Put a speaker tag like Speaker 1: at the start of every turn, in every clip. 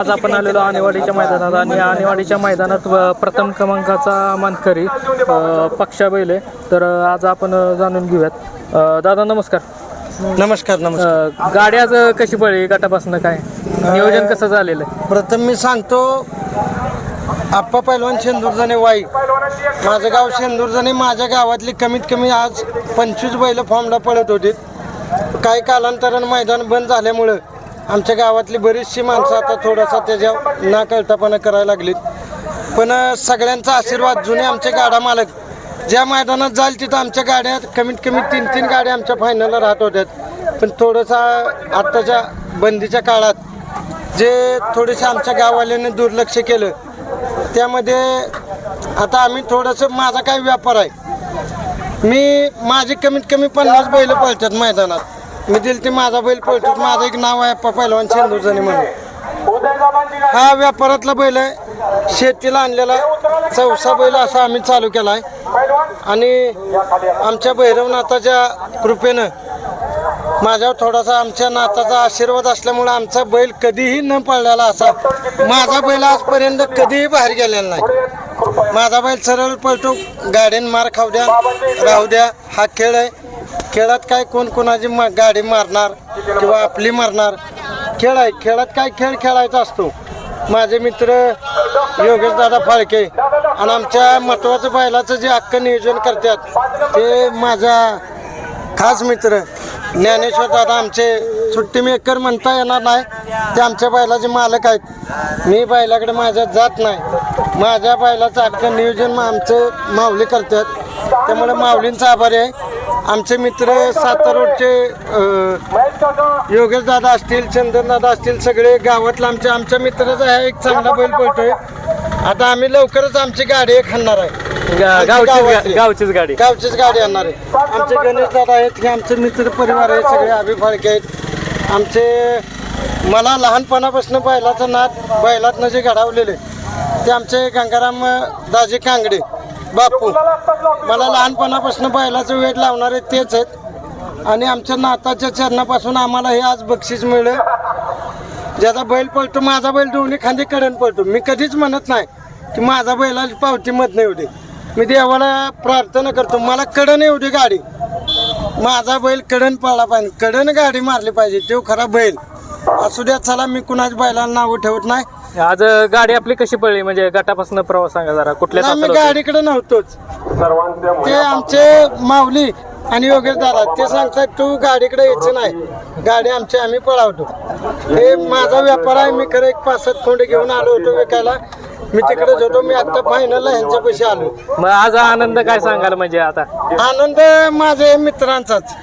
Speaker 1: आज आपण आलेलो आणेवाडीच्या मैदानात आणि आणेवाडीच्या मैदानात प्रथम क्रमांकाचा मानकरी पक्षा बैल तर आज आपण जाणून घेऊयात. दादा नमस्कार.
Speaker 2: नमस्कार नमस्कार.
Speaker 1: गाडी आज कशी पडली गटापासून काय? नियोजन कसं झालेलं आहे?
Speaker 2: प्रथम मी सांगतो आप्पा पैलवान शेंदूरजणे वाई. माझं गाव शेंदूरजणे माझ्या गावातली कमीत कमी आज पंचवीस बैल फॉर्मला पळत होती. काही कालांतरानं मैदान बंद झाल्यामुळं आमच्या गावातली बरीचशी माणसं आता थोडासा त्याच्या नाकळतापणा करायला लागलीत. पण सगळ्यांचा आशीर्वाद जुने आमचे गाडा मालक ज्या मैदानात जाईल तिथं आमच्या गाड्या कमीत कमी तीन तीन गाड्या आमच्या फायनलला राहत होत्यात पण थोडंसा आत्ताच्या बंदीच्या काळात जे थोडेसे आमच्या गाववाल्याने दुर्लक्ष केलं त्यामध्ये आता आम्ही थोडंसं माझा काय व्यापार आहे? मी माझे कमीत कमी पन्नास बैल पळतात मैदानात. मी दिल ते माझा बैल पळतो माझं एक नाव आहे अप्पा पहिलवान शेंदूरजणी म्हणून. हा व्यापारातला बैल आहे. शेतीला आणलेला चौसा बैल असा आम्ही चालू केला आहे. आणि आमच्या भैरवनाथाच्या कृपेनं माझ्यावर थोडासा आमच्या नाताचा आशीर्वाद असल्यामुळे आमचा बैल कधीही न पळलेला असा माझा बैल आजपर्यंत कधीही बाहेर गेलेला नाही. माझा बैल सरळ पळतो. गाडीन मार खाऊ द्या राहू द्या. हा खेळ आहे. खेळात काय कोण कोणाची मा गाडी मारणार किंवा आपली मारणार? खेळ आहे. खेळात काय खेळ खेळायचा असतो? माझे मित्र योगेश दादा फाळके आणि आमच्या महत्वाचं बैलाचं जे अख्खं नियोजन करतात ते माझा खास मित्र ज्ञानेश्वर दादा आमचे सुट्टी मेकर म्हणता येणार नाही. ते आमच्या बैलाचे मालक आहेत. मी बैलाकडे माझ्या जात नाही. माझ्या बैलाचं अख्खं नियोजन मग आमचे माऊली करतात. त्यामुळे माऊलींचा आभारी आहे. आमचे मित्र सातारा रोडचे अं, योगेश दादा असतील चंदन दादा असतील सगळे गावातला आमच्या आमच्या मित्राचा हा एक चांगला बैल पळतोय. आता आम्ही लवकरच आमची गाडी एक आणणार आहे.
Speaker 1: गा- गावचीच गा-. गावचीच गाडी.
Speaker 2: गावचीच गाडी आणणार आहे. आमचे गणेश दादा आहेत हे आमचे मित्र परिवार आहे सगळे अभि फाळके आहेत. आमचे मला लहानपणापासून बैलाचा नाद बैलातनं जे घडवलेले ते आमचे गंगाराम दाजी कांगडे. बापू मला लहानपणापासून बैलाचं वेट लावणारे तेच आहेत. आणि आमच्या नाताच्या चरणापासून आम्हाला हे आज बक्षीस मिळलं. ज्याचा बैल पळतो माझा बैल दोन्ही खांदे कडन पळतो. मी कधीच म्हणत नाही की माझा बैलाची पावती मत नाही एवढी मी देवाला प्रार्थना करतो मला कडन एवढी गाडी. माझा बैल कडन पळला पाहिजे. कडन गाडी मारली पाहिजे. तो खरा बैल. असू द्या चला मी कुणाच बैलाला नावं ठेवत नाही.
Speaker 1: आज गाडी आपली कशी पडली? म्हणजे गटापासून प्रवास सांगा जरा. कुठल्या तासाला होती?
Speaker 2: गाडीकडे नव्हतोच. ते आमचे माऊली आणि योगेश दादा ते सांगतात तू गाडीकडे यायचं नाही. गाडी आमची आम्ही पळावतो. हे माझा व्यापार आहे. मी खरं एक पाच सात खोंड घेऊन आलो होतो विकायला. मी तिकडेच होतो मी आता फायनलला ह्यांच्या पैसे आलो.
Speaker 1: मग आज आनंद काय सांगाल म्हणजे आता?
Speaker 2: आनंद माझ्या मित्रांचाच.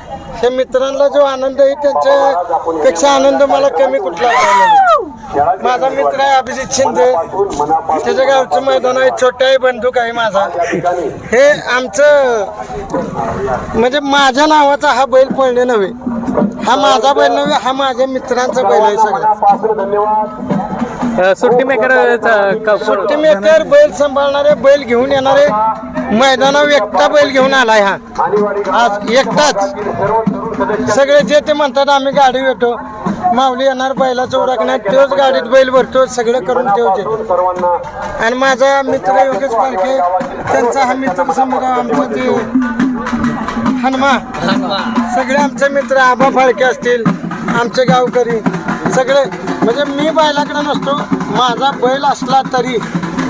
Speaker 2: त्या मित्रांना जो आनंद आहे त्यांच्या पेक्षा आनंद मला कमी कुठला नाही. माझा मित्र आहे अभिजित शिंदे. त्याच्या गावचं मैदान आहे छोटाही बंदूक आहे माझा. हे आमचं म्हणजे माझ्या नावाचा हा बैल पळणे नव्हे. हा माझा बैल नव्हे हा माझ्या मित्रांचा बैल आहे सगळा.
Speaker 1: सुट्टी मेकर
Speaker 2: सुट्टी मेकर बैल सांभाळणारे बैल घेऊन येणारे मैदानावर एकटा बैल घेऊन आलाय हा. आज एकटाच. सगळे जे ते म्हणतात आम्ही गाडी येतो. माऊली येणार बैलाचं उरकण्यात तोच गाडीत बैल भरतो सगळं करून येतो आणि माझा मित्र योगेश पालखे त्यांचा हा मित्र समजा आमचं ते हनुमा. सगळे आमचे मित्र आबा फाळके असतील आमचे गावकरी. सगळे म्हणजे मी बैलाकडे नसतो माझा बैल असला तरी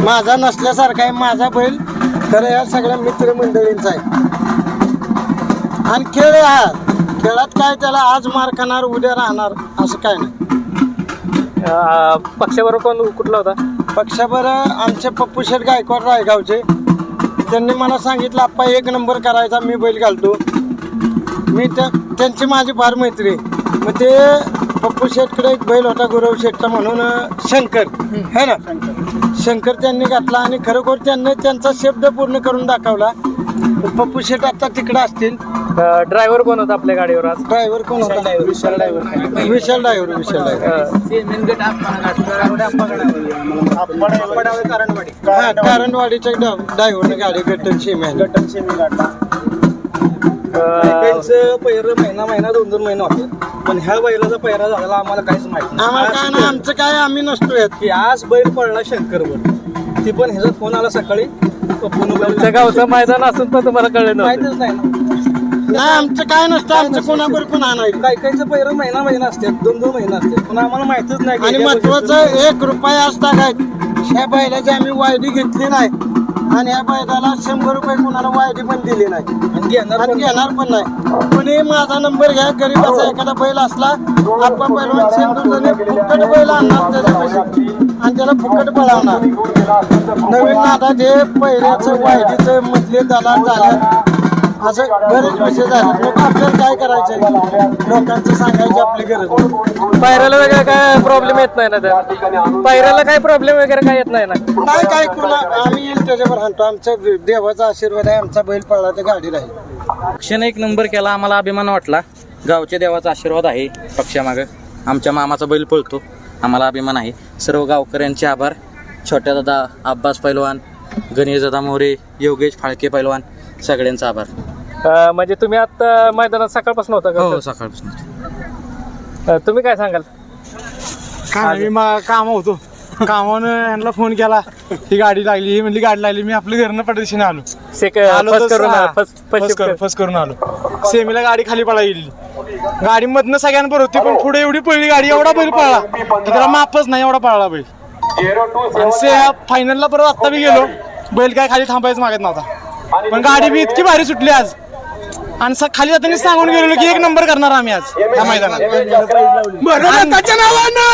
Speaker 2: माझा नसल्यासारखा आहे माझा बैल खरं या सगळ्या मित्रमंडळींचा आहे. आणि खेळ हा. खेळात काय त्याला आज मार खाणार उद्या राहणार असं काय नाही.
Speaker 1: पक्षाबरोबर कोण कुठला होता?
Speaker 2: पक्षाबर आमचे पप्पू शेठ गायकवाड रायगावचे. त्यांनी मला सांगितलं आप्पा एक नंबर करायचा मी बैल घालतो. मी त्या त्यांची माझी फार मैत्री. मग ते पप्पू शेठकडे एक बैल होता गुरव शेठचा म्हणून शंकर. है ना? शंकर त्यांनी घातला आणि खरोखर त्यांनी त्यांचा शब्द पूर्ण करून दाखवला. पप्पू शेठ आता तिकडे असतील.
Speaker 1: ड्रायव्हर कोण होता आपल्या गाडीवर आज?
Speaker 2: ड्रायव्हर कोण होता? Vishal driver Vishal driver Vishal driver हा कारणवाडीच्या ड्रायव्हरने गाडी गट्टन शिम्या
Speaker 1: अ,
Speaker 3: पहिलं महिना महिना दोन दोन महिना होते. पण ह्या बैलाचा पहिरा झालेला आम्हाला काहीच माहीत
Speaker 2: आम्हाला काय नाही आमचं काय आम्ही नसतोय
Speaker 3: की आज बैल पडला शंकरवर. ती पण ह्याचा फोन आला सकाळी. फोन
Speaker 1: तुमच्या गावचं मैदान असून पण तुम्हाला कळलं नव्हतं.
Speaker 3: माहितच नाही ना.
Speaker 2: नाही आमचं काय नसतं आमचं कोणावर पण आणायचं.
Speaker 3: काही काहीचं पहिरं महिना महिना असतात दोन दोन महिना असतात. पण आम्हाला माहितच नाही की
Speaker 2: आणि महत्वाचं एक रुपया असता काय? ह्या बैलाची आम्ही वायदी घेतली नाही. आणि ह्या बैलाला शंभर रुपये कोणाला वायदी पण दिली नाही.
Speaker 3: आणि घेणार
Speaker 2: आणि
Speaker 3: पण
Speaker 2: घेणार पण नाही. कोणी माझा नंबर घ्या गरीबाचा एखादा बैल असला आपण पहिलवान शेंदूरने फुकट बैल आणणार त्याच्या पैसे. आणि त्याला फुकट पळवणार. नवीन नादात हे पहिल्याचं वायदीचं मधले दलाल झाल्यात असं विषय झाले लोक आपल्याला काय करायचं लोकांचं सांगायची आपली गरज.
Speaker 1: पायऱ्याला वगैरे काय प्रॉब्लेम येत नाही ना त्या? पायऱ्याला काय प्रॉब्लेम वगैरे काय येत नाही ना?
Speaker 2: नाही काय कुणा आम्ही येईल त्याच्यावर हाणतो. आमचा देवाचा आशीर्वाद आहे. आमचा बैल पळला तर गाडी राहील
Speaker 4: पक्षाने एक नंबर केला. आम्हाला अभिमान वाटला. गावच्या देवाचा आशीर्वाद आहे पक्षामागं. आमच्या मामाचा बैल पळतो. आम्हाला अभिमान आहे. सर्व गावकऱ्यांचे आभार. छोट्या दादा अब्बास पैलवान गणेश दादा मोरे योगेश फाळके पैलवान सगळ्यांचा आभार.
Speaker 1: अं, म्हणजे तुम्ही आता मैदानात सकाळपासून होता
Speaker 4: हो
Speaker 1: का
Speaker 4: सकाळपासून
Speaker 1: अं, तुम्ही काय सांगाल?
Speaker 5: काय मी मा- कामा होतो. कामानं यांना फोन केला. ही गाडी लागली ही म्हणली गाडी लागली. मी आपल्या घरनं पटदिशीने आलो.
Speaker 1: सेक
Speaker 5: आलो
Speaker 1: फर्स्ट करून
Speaker 5: हा,
Speaker 1: फर्स्ट
Speaker 5: करून आलो. सेमीला गाडी खाली पळा गेली गाडी मधनं सगळ्यांवर होती पण पुढे एवढी पळली गाडी एवढा बैल पळला. की त्याला मापच नाही एवढा पळला बैल. आणि से फायनलला परत आत्ता बी गेलो. बैल काय खाली थांबायचं मागत नव्हता. पण गाडी बी इतकी भारी सुटली आज. आणि स- खाली जाताना सांगून गेलेलो की एक नंबर करणार आम्ही आज या मैदानात. त्याच्या नावानं!